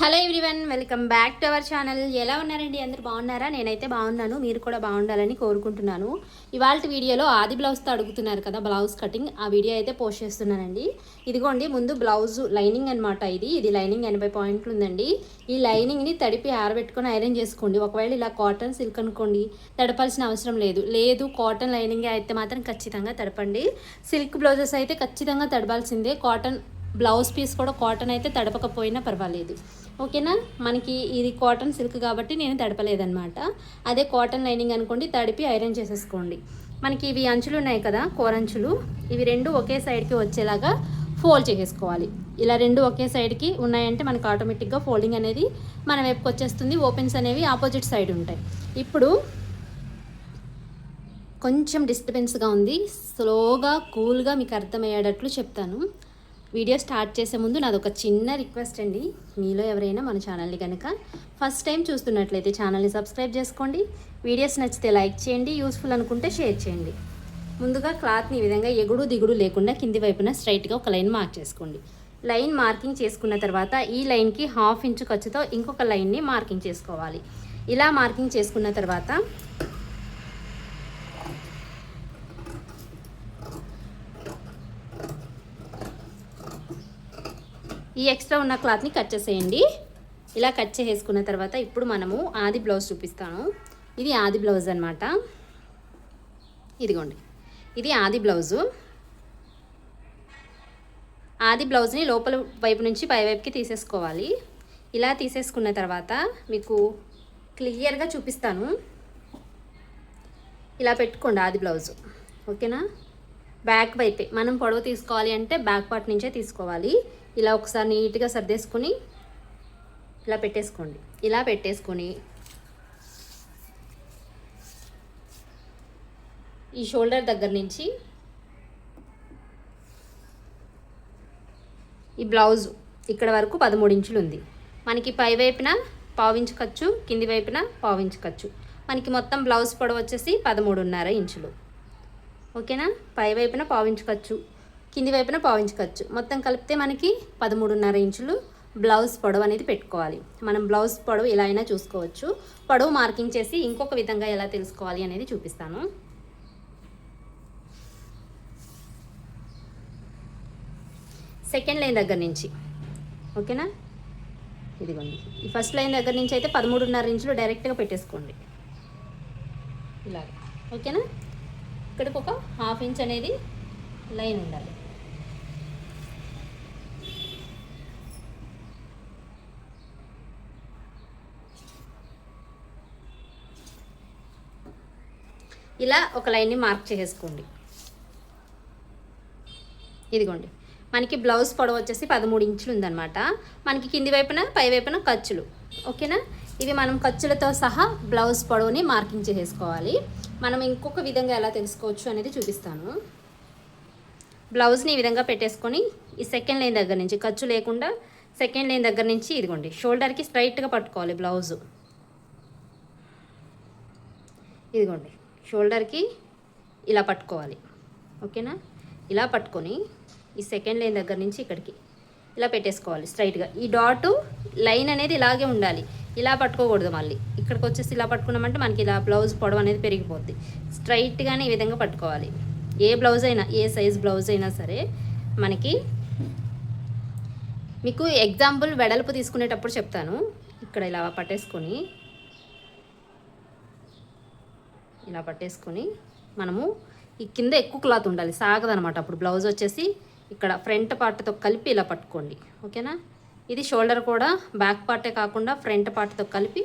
Hello everyone welcome back to our channel. ఎలా ఉన్నారండి? అందరు బాగున్నారా? నేనైతే బాగున్నాను. మీరు కూడా బాగుండాలని కోరుకుంటున్నాను. ఇవాళ వీడియోలో ఆది బ్లౌజ్తో అడుగుతున్నారు కదా బ్లౌజ్ కటింగ్ ఆ వీడియో అయితే పోస్ట్ చేస్తున్నానండి. ఇదిగోండి ముందు బ్లౌజ్ లైనింగ్ అనమాట ఇది. ఇది లైనింగ్ ఎనభై పాయింట్లు ఉందండి. ఈ లైనింగ్ని తడిపి ఆరబెట్టుకొని ఐరన్ చేసుకోండి. ఒకవేళ ఇలా కాటన్ సిల్క్ అనుకోండి తడపాల్సిన అవసరం లేదు. లేదు కాటన్ లైనింగ్ అయితే మాత్రం ఖచ్చితంగా తడపండి. సిల్క్ బ్లౌజెస్ అయితే ఖచ్చితంగా తడపాల్సిందే. కాటన్ బ్లౌజ్ పీస్ కూడా కాటన్ అయితే తడపకపోయినా పర్వాలేదు. ఓకేనా? మనకి ఇది కాటన్ సిల్క్ కాబట్టి నేను తడపలేదనమాట అదే కాటన్ లైనింగ్ అనుకోండి తడిపి ఐరన్ చేసేసుకోండి. మనకి ఇవి అంచులు ఉన్నాయి కదా కోరంచులు ఇవి రెండు ఒకే సైడ్కి వచ్చేలాగా ఫోల్డ్ చేసేసుకోవాలి. ఇలా రెండు ఒకే సైడ్కి ఉన్నాయంటే మనకు ఆటోమేటిక్గా ఫోల్డింగ్ అనేది మన వైపుకి వచ్చేస్తుంది. ఓపెన్స్ అనేవి ఆపోజిట్ సైడ్ ఉంటాయి. ఇప్పుడు కొంచెం డిస్టర్బెన్స్గా ఉంది. స్లోగా కూల్గా మీకు అర్థమయ్యేటట్లు చెప్తాను. వీడియో స్టార్ట్ చేసే ముందు నాది ఒక చిన్న రిక్వెస్ట్ అండి. మీలో ఎవరైనా మన ఛానల్ని కనుక ఫస్ట్ టైం చూస్తున్నట్లయితే ఛానల్ని సబ్స్క్రైబ్ చేసుకోండి. వీడియోస్ నచ్చితే లైక్ చేయండి యూస్ఫుల్ అనుకుంటే షేర్ చేయండి. ముందుగా క్లాత్ని ఈ విధంగా ఎగుడు దిగుడు లేకుండా కింది వైపున స్ట్రైట్గా ఒక లైన్ మార్క్ చేసుకోండి. లైన్ మార్కింగ్ చేసుకున్న తర్వాత ఈ లైన్కి హాఫ్ ఇంచు ఖర్చుతో ఇంకొక లైన్ని మార్కింగ్ చేసుకోవాలి. ఇలా మార్కింగ్ చేసుకున్న తర్వాత ఈ ఎక్స్ట్రా ఉన్న క్లాత్ని కట్ చేసేయండి. ఇలా కట్ చేసేసుకున్న తర్వాత ఇప్పుడు మనము ఆది బ్లౌజ్ చూపిస్తాను. ఇది ఆది బ్లౌజ్ అనమాట ఇదిగోండి. ఇది ఆది బ్లౌజు ఆది బ్లౌజ్ని లోపల వైపు నుంచి పై వైపుకి తీసేసుకోవాలి. ఇలా తీసేసుకున్న తర్వాత మీకు క్లియర్గా చూపిస్తాను. ఇలా పెట్టుకోండి ఆది బ్లౌజు ఓకేనా? బ్యాక్ వైపే. మనం పొడవు తీసుకోవాలి అంటే బ్యాక్ పార్ట్ నుంచే తీసుకోవాలి. ఇలా ఒకసారి నీట్గా సర్దేసుకొని ఇలా పెట్టేసుకోండి. ఇలా పెట్టేసుకొని ఈ షోల్డర్ దగ్గర నుంచి ఈ బ్లౌజ్ ఇక్కడ వరకు పదమూడు ఇంచులు ఉంది. మనకి పై వైపున పావించు ఖర్చు కింది వైపున పావించు ఖర్చు. మనకి మొత్తం బ్లౌజ్ పొడవు వచ్చేసి పదమూడున్నర ఇంచులు. ఓకేనా? పై వైపున పావించు ఖర్చు. కింది వైపున పావించుకోవచ్చు. మొత్తం కలిపితే మనకి పదమూడున్నర ఇంచులు బ్లౌజ్ పొడవు అనేది పెట్టుకోవాలి. మనం బ్లౌజ్ పొడవు ఎలా అయినా చూసుకోవచ్చు. పొడవు మార్కింగ్ చేసి ఇంకొక విధంగా ఎలా తెలుసుకోవాలి అనేది చూపిస్తాను. సెకండ్ లైన్ దగ్గర నుంచి. ఓకేనా? ఇదిగోండి. ఈ ఫస్ట్ లైన్ దగ్గర నుంచి అయితే పదమూడున్నర ఇంచులు డైరెక్ట్గా పెట్టేసుకోండి. ఇలా ఓకేనా? ఇక్కడికి ఒక హాఫ్ ఇంచ్ అనేది లైన్ ఉండాలి. ఇలా ఒక లైన్ని మార్క్ చేసేసుకోండి ఇదిగోండి. మనకి బ్లౌజ్ పొడవు వచ్చేసి పదమూడు ఇంచులు ఉందనమాట మనకి కింది వైపున పై వైపున ఖర్చులు. ఓకేనా? ఇవి మనం ఖర్చులతో సహా బ్లౌజ్ పొడవుని మార్కింగ్ చేసేసుకోవాలి మనం ఇంకొక విధంగా ఎలా తెలుసుకోవచ్చు అనేది చూపిస్తాను. బ్లౌజ్ని ఈ విధంగా పెట్టేసుకొని ఈ సెకండ్ లైన్ దగ్గర నుంచి ఖర్చు లేకుండా సెకండ్ లైన్ దగ్గర నుంచి ఇదిగోండి షోల్డర్కి స్ట్రైట్గా పట్టుకోవాలి బ్లౌజు. ఇదిగోండి. షోల్డర్కి ఇలా పట్టుకోవాలి. ఓకేనా? ఇలా పట్టుకొని ఈ సెకండ్ లైన్ దగ్గర నుంచి ఇక్కడికి ఇలా పెట్టేసుకోవాలి స్ట్రైట్గా. ఈ డాట్ లైన్ అనేది ఇలాగే ఉండాలి. ఇలా పట్టుకోకూడదు మళ్ళీ. ఇక్కడికి వచ్చేసి ఇలా పట్టుకున్నామంటే మనకి ఇలా బ్లౌజ్ పొడవు అనేది పెరిగిపోద్ది. స్ట్రైట్గానే ఈ విధంగా పట్టుకోవాలి. ఏ బ్లౌజ్ అయినా ఏ సైజ్ బ్లౌజ్ అయినా సరే మనకి మీకు ఎగ్జాంపుల్ వెడల్పు తీసుకునేటప్పుడు చెప్తాను. ఇక్కడ ఇలా పట్టేసుకొని ఇలా పట్టేసుకొని మనము ఈ కింద ఎక్కువ క్లాత్ ఉండాలి సాగదనమాట. అప్పుడు బ్లౌజ్ వచ్చేసి ఇక్కడ ఫ్రంట్ పార్ట్తో కలిపి ఇలా పట్టుకోండి. ఓకేనా? ఇది షోల్డర్ కూడా బ్యాక్ పార్టే కాకుండా ఫ్రంట్ పార్ట్తో కలిపి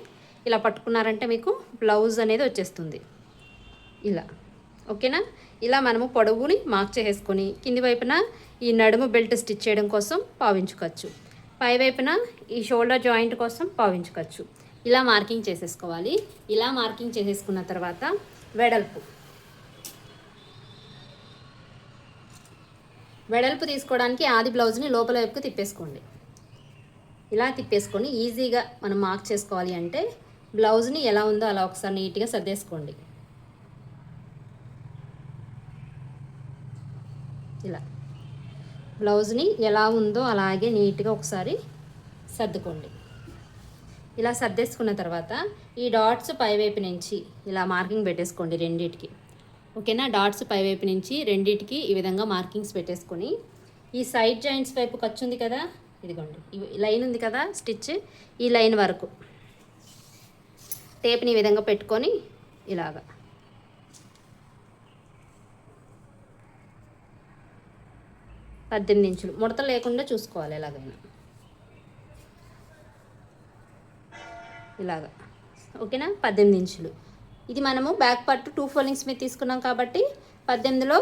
ఇలా పట్టుకున్నారంటే మీకు బ్లౌజ్ అనేది వచ్చేస్తుంది. ఇలా. ఓకేనా? ఇలా మనము పొడవుని మార్క్ చేసేసుకొని కింది వైపున ఈ నడుము బెల్ట్ స్టిచ్ చేయడం కోసం పావించుకోవచ్చు. పై వైపున ఈ షోల్డర్ జాయింట్ కోసం పావించుకోవచ్చు. ఇలా మార్కింగ్ చేసేసుకోవాలి. ఇలా మార్కింగ్ చేసేసుకున్న తర్వాత వెడల్పు. వెడల్పు తీసుకోవడానికి ఆది బ్లౌజ్ని లోపల వైపుకు తిప్పేసుకోండి. ఇలా తిప్పేసుకొని ఈజీగా మనం మార్క్ చేసుకోవాలి అంటే బ్లౌజ్ని ఎలా ఉందో అలా ఒకసారి నీట్గా సర్దేసుకోండి. ఇలా. బ్లౌజ్ని ఎలా ఉందో అలాగే నీట్గా ఒకసారి సర్దుకోండి. ఇలా సర్దేసుకున్న తర్వాత ఈ డాట్స్ పైవైపు నుంచి ఇలా మార్కింగ్ పెట్టేసుకోండి రెండింటికి. ఓకేనా? డాట్స్ పైవైపు నుంచి రెండింటికి ఈ విధంగా మార్కింగ్స్ పెట్టేసుకొని ఈ సైడ్ జాయింట్స్ వైపు ఖర్చు ఉంది కదా? ఇదిగోండి. ఈ లైన్ ఉంది కదా స్టిచ్? ఈ లైన్ వరకు టేప్ని ఈ విధంగా పెట్టుకొని ఇలాగా. పద్దెనిమిది ఇంచులు. ముడత లేకుండా చూసుకోవాలి ఎలాగైనా. ఇలాగా. ఓకేనా? పద్దెనిమిది ఇంచులు. ఇది మనము బ్యాక్ పార్ట్ టూ ఫోల్డింగ్స్ మీద తీసుకున్నాం కాబట్టి పద్దెనిమిదిలో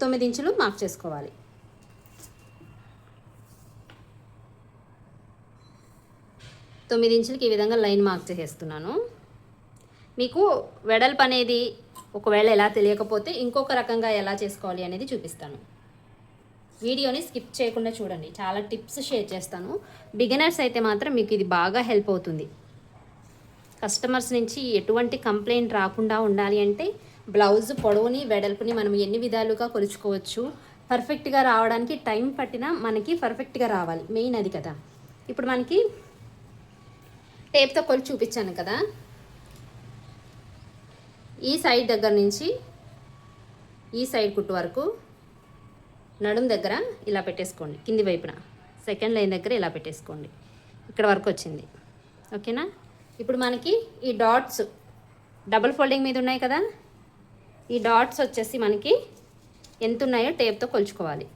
తొమ్మిది ఇంచులు మార్క్ చేసుకోవాలి. తొమ్మిది ఇంచులకి ఈ విధంగా లైన్ మార్క్ చేసేస్తున్నాను. మీకు వెడల్పు అనేది ఒకవేళ ఎలా తెలియకపోతే ఇంకొక రకంగా ఎలా చేసుకోవాలి అనేది చూపిస్తాను. వీడియోని స్కిప్ చేయకుండా చూడండి. చాలా టిప్స్ షేర్ చేస్తాను. బిగినర్స్ అయితే మాత్రం మీకు ఇది బాగా హెల్ప్ అవుతుంది. కస్టమర్స్ నుంచి ఎటువంటి కంప్లైంట్ రాకుండా ఉండాలి అంటే బ్లౌజ్ పొడవుని వెడల్పుని మనం ఎన్ని విధాలుగా కొలుచుకోవచ్చు పర్ఫెక్ట్గా రావడానికి టైం పట్టినా మనకి పర్ఫెక్ట్గా రావాలి. మెయిన్ అది కదా. ఇప్పుడు మనకి టేప్తో కొలిచి చూపించాను కదా. ఈ సైడ్ దగ్గర నుంచి ఈ సైడ్ కుట్టు వరకు నడుం దగ్గర ఇలా పెట్టేసుకోండి. కింది వైపున. సెకండ్ లైన్ దగ్గర ఇలా పెట్టేసుకోండి. ఇక్కడ వరకు వచ్చింది. ఓకేనా? ఇప్పుడు మనకి ఈ డాట్స్ డబుల్ ఫోల్డింగ్ మీద ఉన్నాయి కదా? ఈ డాట్స్ వచ్చేసి మనకి ఎంత ఉన్నాయో టేప్తో కొలుచుకోవాలి.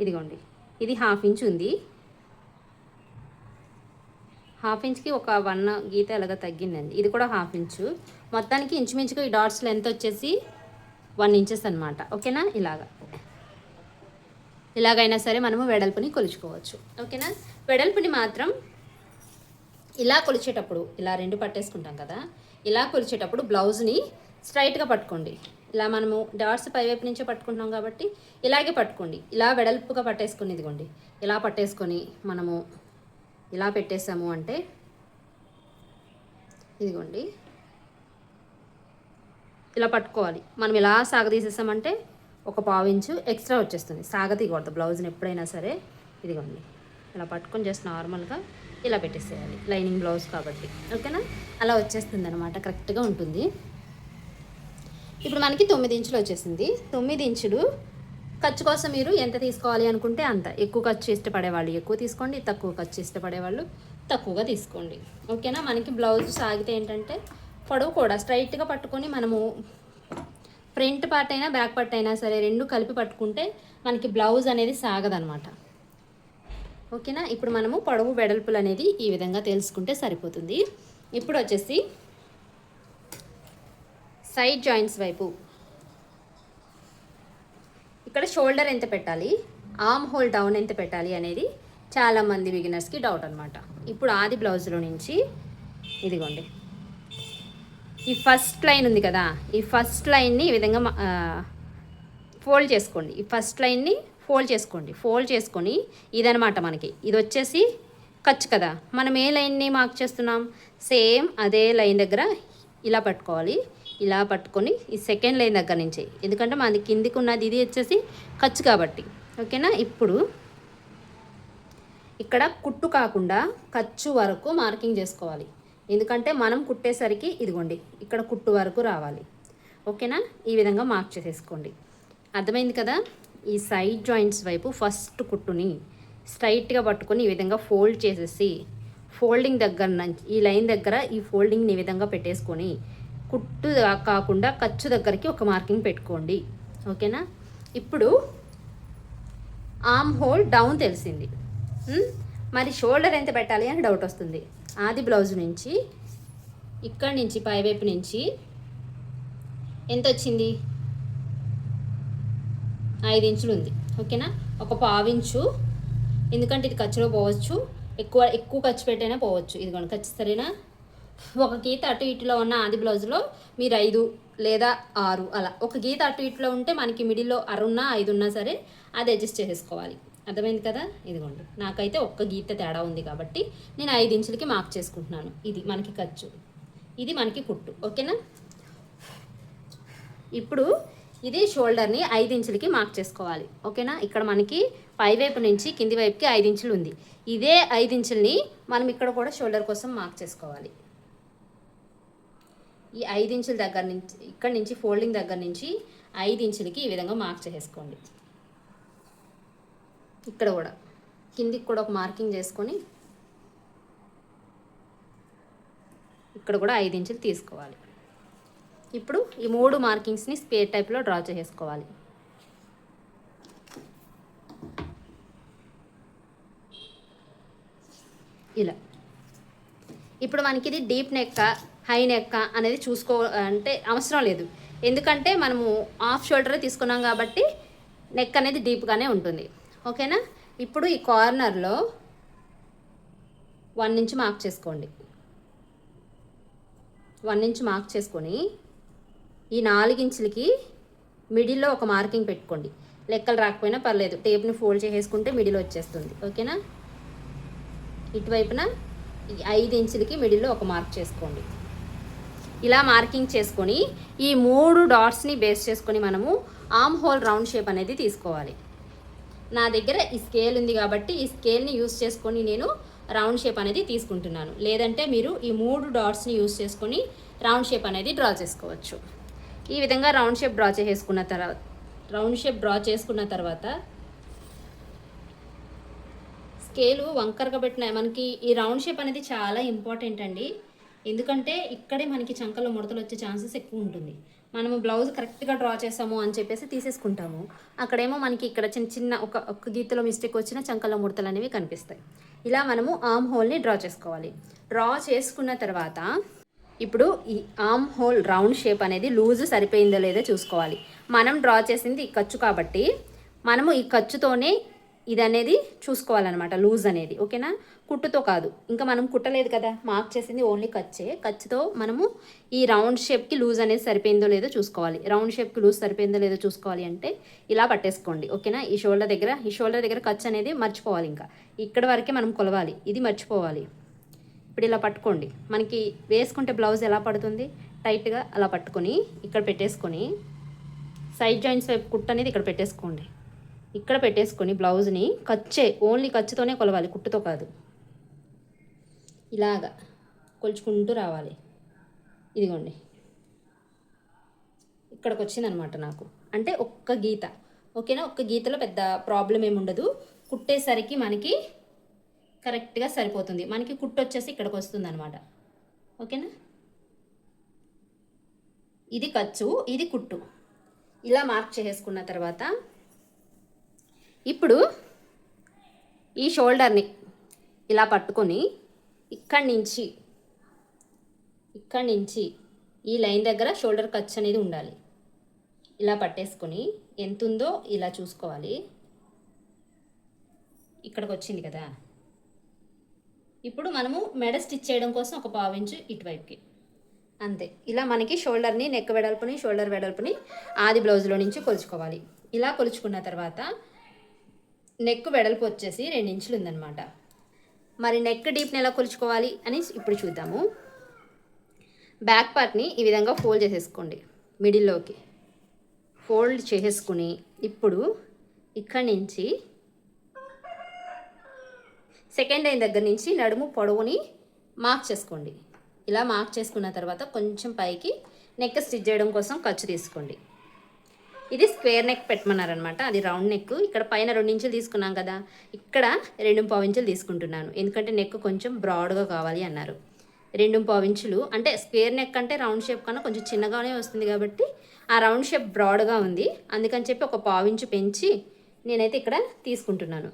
ఇదిగోండి. ఇది హాఫ్ ఇంచ్ ఉంది. హాఫ్ ఇంచ్కి ఒక వన్ గీత ఎలాగ తగ్గిందండి. ఇది కూడా హాఫ్ ఇంచు. మొత్తానికి ఇంచుమించుగా ఈ డాట్స్ లెంత్ వచ్చేసి వన్ ఇంచెస్ అనమాట ఓకేనా? ఇలాగా. ఇలాగైనా సరే మనము వెడల్పుని కొలుచుకోవచ్చు. ఓకేనా? వెడల్పుని మాత్రం ఇలా కొలిచేటప్పుడు ఇలా రెండు పట్టేసుకుంటాం కదా? ఇలా కొలిచేటప్పుడు బ్లౌజ్ని స్ట్రైట్గా పట్టుకోండి. ఇలా మనము డాట్స్ పైవైపు నుంచే పట్టుకుంటున్నాం కాబట్టి ఇలాగే పట్టుకోండి. ఇలా వెడల్పుగా పట్టేసుకుని ఇదిగోండి. ఇలా పట్టేసుకొని మనము ఇలా పెట్టేసాము అంటే ఇదిగోండి. ఇలా పట్టుకోవాలి. మనం ఇలా సాగదీసేసామంటే ఒక పావు ఇంచు ఎక్స్ట్రా వచ్చేస్తుంది. సాగతీయకూడదు బ్లౌజ్ని ఎప్పుడైనా సరే ఇదిగోండి. ఇలా పట్టుకొని జస్ట్ నార్మల్గా ఇలా పెట్టేసేయాలి. లైనింగ్ బ్లౌజ్ కాబట్టి. ఓకేనా? అలా వచ్చేస్తుంది అనమాట కరెక్ట్గా ఉంటుంది. ఇప్పుడు మనకి తొమ్మిది ఇంచులు వచ్చేసింది. తొమ్మిది ఇంచులు ఖర్చు కోసం మీరు ఎంత తీసుకోవాలి అనుకుంటే అంత. ఎక్కువ ఖర్చు ఇష్టపడేవాళ్ళు ఎక్కువ తీసుకోండి. తక్కువ ఖర్చు ఇష్టపడేవాళ్ళు తక్కువగా తీసుకోండి. ఓకేనా? మనకి బ్లౌజ్ సాగితే ఏంటంటే పొడవు కూడా. స్ట్రైట్గా పట్టుకొని మనము ఫ్రంట్ పార్ట్ అయినా బ్యాక్ పార్ట్ అయినా సరే రెండు కలిపి పట్టుకుంటే మనకి బ్లౌజ్ అనేది సాగదనమాట ఓకేనా ఇప్పుడు మనము పొడవు వెడల్పులు అనేది ఈ విధంగా తెలుసుకుంటే సరిపోతుంది. ఇప్పుడు వచ్చేసి సైడ్ జాయింట్స్ వైపు. ఇక్కడ షోల్డర్ ఎంత పెట్టాలి? ఆర్మ్ హోల్ డౌన్ ఎంత పెట్టాలి అనేది చాలామంది బిగినర్స్కి డౌట్ అనమాట ఇప్పుడు ఆది బ్లౌజ్లో నుంచి ఇదిగోండి. ఈ ఫస్ట్ లైన్ ఉంది కదా ఈ ఫస్ట్ లైన్ని ఈ విధంగా ఫోల్డ్ చేసుకోండి. ఈ ఫస్ట్ లైన్ని ఫోల్డ్ చేసుకోండి. ఫోల్డ్ చేసుకొని ఇదనమాట మనకి. ఇది వచ్చేసి ఖర్చు కదా. మనం ఏ లైన్ని మార్క్ చేస్తున్నాం? సేమ్ అదే లైన్ దగ్గర ఇలా పట్టుకోవాలి. ఇలా పట్టుకొని ఈ సెకండ్ లైన్ దగ్గర నుంచి. ఎందుకంటే మనది కిందికి ఉన్నది ఇది వచ్చేసి ఖర్చు కాబట్టి. ఓకేనా ఇప్పుడు ఇక్కడ కుట్టు కాకుండా ఖర్చు వరకు మార్కింగ్ చేసుకోవాలి. ఎందుకంటే మనం కుట్టేసరికి ఇదిగోండి ఇక్కడ కుట్టు వరకు రావాలి. ఓకేనా? ఈ విధంగా మార్క్ చేసేసుకోండి. అర్థమైంది కదా? ఈ సైడ్ జాయింట్స్ వైపు ఫస్ట్ కుట్టుని స్ట్రైట్గా పట్టుకొని ఈ విధంగా ఫోల్డ్ చేసేసి ఫోల్డింగ్ దగ్గర నుంచి ఈ లైన్ దగ్గర ఈ ఫోల్డింగ్ని ఈ విధంగా పెట్టేసుకొని కుట్టు కాకుండా ఖర్చు దగ్గరికి ఒక మార్కింగ్ పెట్టుకోండి. ఓకేనా? ఇప్పుడు ఆమ్ హోల్ డౌన్ తెలిసింది. మరి షోల్డర్ ఎంత పెట్టాలి అని డౌట్ వస్తుంది. ఆది బ్లౌజ్ నుంచి ఇక్కడి నుంచి పైవైపు నుంచి ఎంత వచ్చింది ఐదు ఇంచులు ఉంది. ఓకేనా? ఒక పావించు ఎందుకంటే ఇది ఖర్చులో పోవచ్చు. ఎక్కువ ఎక్కువ ఖర్చు పెట్టైనా పోవచ్చు. ఇదిగోండి ఖర్చు సరేనా? ఒక గీత అటు ఇటులో ఉన్న ఆది బ్లౌజ్లో మీరు ఐదు లేదా ఆరు అలా. ఒక గీత అటు ఇటులో ఉంటే మనకి మిడిల్లో ఆరున్నా ఐదు ఉన్నా సరే అది అడ్జస్ట్ చేసేసుకోవాలి. అర్థమైంది కదా? ఇదిగోండి. నాకైతే ఒక్క గీత తేడా ఉంది కాబట్టి నేను ఐదు ఇంచులకి మార్క్ చేసుకుంటున్నాను. ఇది మనకి ఖర్చు. ఇది మనకి కుట్టు. ఓకేనా? ఇప్పుడు ఇది షోల్డర్ని ఐదు ఇంచులకి మార్క్ చేసుకోవాలి. ఓకేనా? ఇక్కడ మనకి పై వైపు నుంచి కింది వైపుకి ఐదు ఇంచులు ఉంది. ఇదే ఐదు ఇంచుల్ని మనం ఇక్కడ కూడా షోల్డర్ కోసం మార్క్ చేసుకోవాలి. ఈ ఐదు ఇంచుల దగ్గర నుంచి ఇక్కడ నుంచి ఫోల్డింగ్ దగ్గర నుంచి ఐదు ఇంచులకి ఈ విధంగా మార్క్ చేసుకోండి. ఇక్కడ కూడా. కిందికి కూడా ఒక మార్కింగ్ చేసుకొని ఇక్కడ కూడా ఐదు ఇంచులు తీసుకోవాలి. ఇప్పుడు ఈ మూడు మార్కింగ్స్ని స్పేర్ టైప్లో డ్రా చేసుకోవాలి. ఇలా. ఇప్పుడు మనకి ఇది డీప్ నెక్క హై నెక్క అనేది చూసుకో అంటే అవసరం లేదు. ఎందుకంటే మనము హాఫ్ షోల్డరే తీసుకున్నాం కాబట్టి నెక్ అనేది డీప్గానే ఉంటుంది. ఓకేనా? ఇప్పుడు ఈ కార్నర్లో వన్ ఇంచ్ మార్క్ చేసుకోండి. వన్ ఇంచ్ మార్క్ చేసుకొని ఈ నాలుగించులకి మిడిల్లో ఒక మార్కింగ్ పెట్టుకోండి. లెక్కలు రాకపోయినా పర్లేదు. టేప్ని ఫోల్డ్ చేసేసుకుంటే మిడిల్ వచ్చేస్తుంది. ఓకేనా? ఇటువైపున ఈ ఐదు ఇంచులకి మిడిల్లో ఒక మార్క్ చేసుకోండి. ఇలా మార్కింగ్ చేసుకొని ఈ మూడు డాట్స్ని బేస్ చేసుకొని మనము ఆమ్ హోల్ రౌండ్ షేప్ అనేది తీసుకోవాలి. నా దగ్గర ఈ స్కేల్ ఉంది కాబట్టి ఈ స్కేల్ని యూస్ చేసుకొని నేను రౌండ్ షేప్ అనేది తీసుకుంటున్నాను. లేదంటే మీరు ఈ మూడు డాట్స్ని యూస్ చేసుకొని రౌండ్ షేప్ అనేది డ్రా చేసుకోవచ్చు. ఈ విధంగా రౌండ్ షేప్ డ్రా చేసుకున్న తర్వాత రౌండ్ షేప్ డ్రా చేసుకున్న తర్వాత స్కేలు వంకరగా పెట్టిన మనకి ఈ రౌండ్ షేప్ అనేది చాలా ఇంపార్టెంట్ అండి. ఎందుకంటే ఇక్కడే మనకి చంకలో ముడతలు వచ్చే ఛాన్సెస్ ఎక్కువ ఉంటుంది. మనము బ్లౌజ్ కరెక్ట్గా డ్రా చేసాము అని చెప్పేసి తీసేసుకుంటాము. అక్కడేమో మనకి ఇక్కడ చిన్న చిన్న ఒక ఒక గీతలో మిస్టేక్ వచ్చిన చంకల ముడతలు అనేవి కనిపిస్తాయి. ఇలా మనము ఆమ్ హోల్ని డ్రా చేసుకోవాలి. డ్రా చేసుకున్న తర్వాత ఇప్పుడు ఈ ఆమ్ హోల్ రౌండ్ షేప్ అనేది లూజ్ సరిపోయిందో లేదో చూసుకోవాలి. మనం డ్రా చేసింది ఈ ఖర్చు కాబట్టి మనము ఈ ఖర్చుతోనే ఇది అనేది చూసుకోవాలన్నమాట లూజ్ అనేది. ఓకేనా? కుట్టుతో కాదు. ఇంకా మనం కుట్టలేదు కదా? మార్క్ చేసింది ఓన్లీ ఖర్చే ఖర్చుతో మనము ఈ రౌండ్ షేప్కి లూజ్ అనేది సరిపోయిందో లేదో చూసుకోవాలి. రౌండ్ షేప్కి లూజ్ సరిపోయిందో లేదో చూసుకోవాలి అంటే ఇలా పట్టేసుకోండి. ఓకేనా? ఈ షోల్డర్ దగ్గర ఈ షోల్డర్ దగ్గర ఖర్చు అనేది మర్చిపోవాలి ఇంకా. ఇక్కడ వరకే మనం కొలవాలి. ఇది మర్చిపోవాలి. ఇప్పుడు ఇలా పట్టుకోండి. మనకి వేసుకుంటే బ్లౌజ్ ఎలా పడుతుంది? టైట్గా అలా పట్టుకొని ఇక్కడ పెట్టేసుకొని సైడ్ జాయింట్స్ వైపు కుట్ అనేది ఇక్కడ పెట్టేసుకోండి. ఇక్కడ పెట్టేసుకొని బ్లౌజ్ని ఖర్చే ఓన్లీ ఖర్చుతోనే కొలవాలి కుట్టుతో కాదు. ఇలాగా కొలుచుకుంటూ రావాలి. ఇదిగోండి. ఇక్కడికి వచ్చిందనమాట నాకు. అంటే ఒక్క గీత. ఓకేనా? ఒక్క గీతలో పెద్ద ప్రాబ్లం ఏమి ఉండదు. కుట్టేసరికి మనకి కరెక్ట్గా సరిపోతుంది. మనకి కుట్టు వచ్చేసి ఇక్కడికి వస్తుంది అనమాట ఓకేనా? ఇది ఖర్చు ఇది కుట్టు. ఇలా మార్క్ చేసుకున్న తర్వాత ఇప్పుడు ఈ షోల్డర్ని ఇలా పట్టుకొని ఇక్కడి నుంచి ఇక్కడి నుంచి ఈ లైన్ దగ్గర షోల్డర్ ఖర్చు అనేది ఉండాలి. ఇలా పట్టేసుకొని ఎంత ఉందో ఇలా చూసుకోవాలి. ఇక్కడికి వచ్చింది కదా. ఇప్పుడు మనము మెడ స్టిచ్ చేయడం కోసం ఒక పావించు ఇటువైపుకి. అంతే. ఇలా మనకి షోల్డర్ని నెక్ వెడల్పుని షోల్డర్ వెడల్పుని ఆది బ్లౌజ్లో నుంచి కొలుచుకోవాలి. ఇలా కొలుచుకున్న తర్వాత నెక్ వెడల్పు వచ్చేసి రెండు ఇంచులు ఉందన్నమాట. మరి నెక్ డీప్ని ఎలా కొలుచుకోవాలి అని ఇప్పుడు చూద్దాము. బ్యాక్ పార్ట్ని ఈ విధంగా ఫోల్డ్ చేసేసుకోండి. మిడిల్లోకి ఫోల్డ్ చేసేసుకుని ఇప్పుడు ఇక్కడి నుంచి సెకండ్ లైన్ దగ్గర నుంచి నడుము పొడవుని మార్క్ చేసుకోండి. ఇలా మార్క్ చేసుకున్న తర్వాత కొంచెం పైకి నెక్ స్టిచ్ చేయడం కోసం ఖర్చు తీసుకోండి. ఇది స్క్వేర్ నెక్ పెట్టమన్నారనమాట. అది రౌండ్ నెక్. ఇక్కడ పైన రెండు ఇంచులు తీసుకున్నాం కదా. ఇక్కడ రెండు పావు ఇంచులు తీసుకుంటున్నాను. ఎందుకంటే నెక్ కొంచెం బ్రాడ్గా కావాలి అన్నారు. రెండు పావు ఇంచులు అంటే స్క్వేర్ నెక్ అంటే రౌండ్ షేప్ కన్నా కొంచెం చిన్నగానే వస్తుంది కాబట్టి ఆ రౌండ్ షేప్ బ్రాడ్గా ఉంది. అందుకని చెప్పి ఒక పావు ఇంచు పెంచి నేనైతే ఇక్కడ తీసుకుంటున్నాను.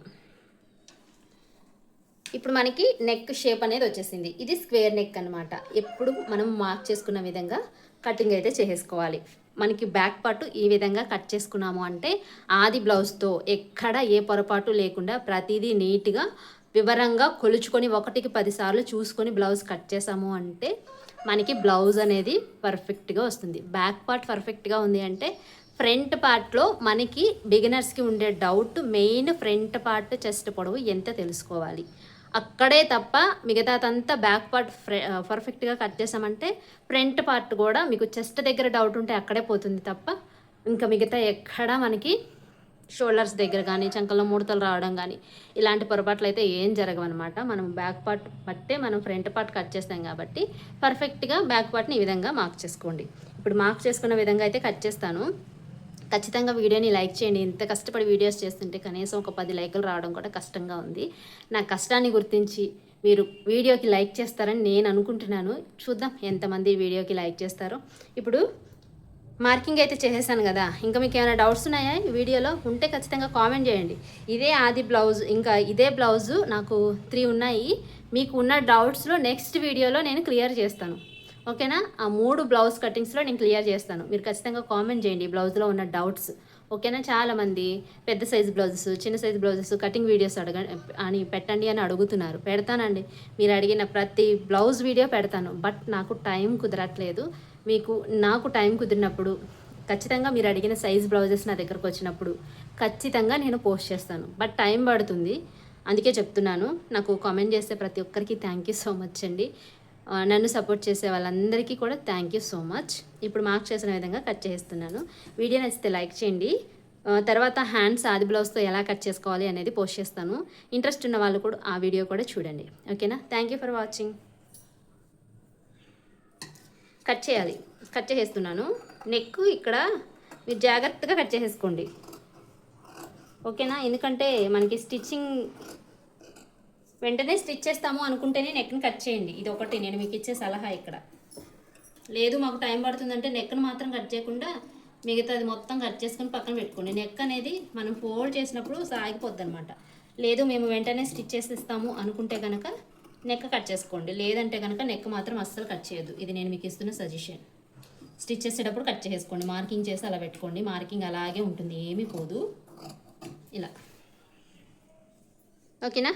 ఇప్పుడు మనకి నెక్ షేప్ అనేది వచ్చేసింది. ఇది స్క్వేర్ నెక్ అనమాట ఎప్పుడు మనం మార్క్ చేసుకున్న విధంగా కటింగ్ అయితే చేసేసుకోవాలి. మనకి బ్యాక్ పార్ట్ ఈ విధంగా కట్ చేసుకున్నాము అంటే ఆది బ్లౌజ్తో ఎక్కడ ఏ పొరపాటు లేకుండా ప్రతిదీ నీట్గా వివరంగా కొలుచుకొని ఒకటికి పదిసార్లు చూసుకొని బ్లౌజ్ కట్ చేసాము అంటే మనకి బ్లౌజ్ అనేది పర్ఫెక్ట్గా వస్తుంది. బ్యాక్ పార్ట్ పర్ఫెక్ట్గా ఉంది అంటే ఫ్రంట్ పార్ట్లో మనకి బిగినర్స్కి ఉండే doubt main front part chest పొడవు ఎంత తెలుసుకోవాలి. అక్కడే తప్ప మిగతాదంతా బ్యాక్ పార్ట్ పర్ఫెక్ట్గా కట్ చేసామంటే ఫ్రంట్ పార్ట్ కూడా మీకు చెస్ట్ దగ్గర డౌట్ ఉంటే అక్కడే పోతుంది తప్ప ఇంకా మిగతా ఎక్కడా మనకి షోల్డర్స్ దగ్గర కానీ చంకల్లో ముడతలు రావడం కానీ ఇలాంటి పొరపాట్లు అయితే ఏం జరగవన్నమాట. మనం బ్యాక్ పార్ట్ పట్టే మనం ఫ్రంట్ పార్ట్ కట్ చేస్తాం కాబట్టి పర్ఫెక్ట్గా బ్యాక్ పార్ట్ని ఈ విధంగా మార్క్ చేసుకోండి. ఇప్పుడు మార్క్ చేసుకున్న విధంగా అయితే కట్ చేస్తాను. ఖచ్చితంగా వీడియోని లైక్ చేయండి. ఇంత కష్టపడి వీడియోస్ చేస్తుంటే కనీసం ఒక పది లైకులు రావడం కూడా కష్టంగా ఉంది. నా కష్టాన్ని గుర్తించి మీరు వీడియోకి లైక్ చేస్తారని నేను అనుకుంటున్నాను. చూద్దాం ఎంతమంది వీడియోకి లైక్ చేస్తారో. ఇప్పుడు మార్కింగ్ అయితే చేసేసాను కదా. ఇంకా మీకు ఏమైనా డౌట్స్ ఉన్నాయా? వీడియోలో ఉంటే ఖచ్చితంగా కామెంట్ చేయండి. ఇదే ఆది బ్లౌజ్ ఇంకా ఇదే బ్లౌజు నాకు త్రీ ఉన్నాయి. మీకు ఉన్న డౌట్స్లో నెక్స్ట్ వీడియోలో నేను క్లియర్ చేస్తాను. ఓకేనా? ఆ మూడు బ్లౌజ్ కటింగ్స్లో నేను క్లియర్ చేస్తాను. మీరు ఖచ్చితంగా కామెంట్ చేయండి బ్లౌజ్లో ఉన్న డౌట్స్. ఓకేనా? చాలామంది పెద్ద సైజ్ బ్లౌజెస్ చిన్న సైజ్ బ్లౌజెస్ కటింగ్ వీడియోస్ అడగ అని పెట్టండి అని అడుగుతున్నారు. పెడతానండి. మీరు అడిగిన ప్రతి బ్లౌజ్ వీడియో పెడతాను. బట్ నాకు టైం కుదరట్లేదు. మీకు నాకు టైం కుదిరినప్పుడు ఖచ్చితంగా మీరు అడిగిన సైజ్ బ్లౌజెస్ నా దగ్గరకు వచ్చినప్పుడు ఖచ్చితంగా నేను పోస్ట్ చేస్తాను. బట్ టైం పడుతుంది. అందుకే చెప్తున్నాను. నాకు కామెంట్ చేస్తే ప్రతి ఒక్కరికి థ్యాంక్ యూ సో మచ్ అండి. నన్ను సపోర్ట్ చేసే వాళ్ళందరికీ కూడా థ్యాంక్ యూ సో మచ్ ఇప్పుడు మార్క్ చేసిన విధంగా కట్ చేస్తున్నాను. వీడియో నచ్చితే లైక్ చేయండి. తర్వాత హ్యాండ్స్ ఆది బ్లౌజ్తో ఎలా కట్ చేసుకోవాలి అనేది పోస్ట్ చేస్తాను. ఇంట్రెస్ట్ ఉన్న వాళ్ళు కూడా ఆ వీడియో కూడా చూడండి. ఓకేనా thank you for watching cut చేయాలి. కట్ చేసేస్తున్నాను. నెక్ ఇక్కడ మీరు జాగ్రత్తగా కట్ చేసేసుకోండి. ఓకేనా ఎందుకంటే మనకి స్టిచ్చింగ్ వెంటనే స్టిచ్ చేస్తాము అనుకుంటేనే నెక్ని కట్ చేయండి. ఇది ఒకటి. నేను మీకు ఇచ్చే సలహా ఇక్కడ. లేదు మాకు టైం పడుతుందంటే నెక్ను మాత్రం కట్ చేయకుండా మిగతాది మొత్తం కట్ చేసుకుని పక్కన పెట్టుకోండి. నెక్ అనేది మనం ఫోల్డ్ చేసినప్పుడు సాగిపోద్ది అనమాట లేదు మేము వెంటనే స్టిచ్ చేసిస్తాము అనుకుంటే కనుక నెక్ కట్ చేసుకోండి. లేదంటే కనుక నెక్ మాత్రం అస్సలు కట్ చేయొద్దు. ఇది నేను మీకు ఇస్తున్న సజెషన్. స్టిచ్ చేసేటప్పుడు కట్ చేసుకోండి. మార్కింగ్ చేసి అలా పెట్టుకోండి. మార్కింగ్ అలాగే ఉంటుంది. ఏమీ పోదు. ఇలా. ఓకేనా?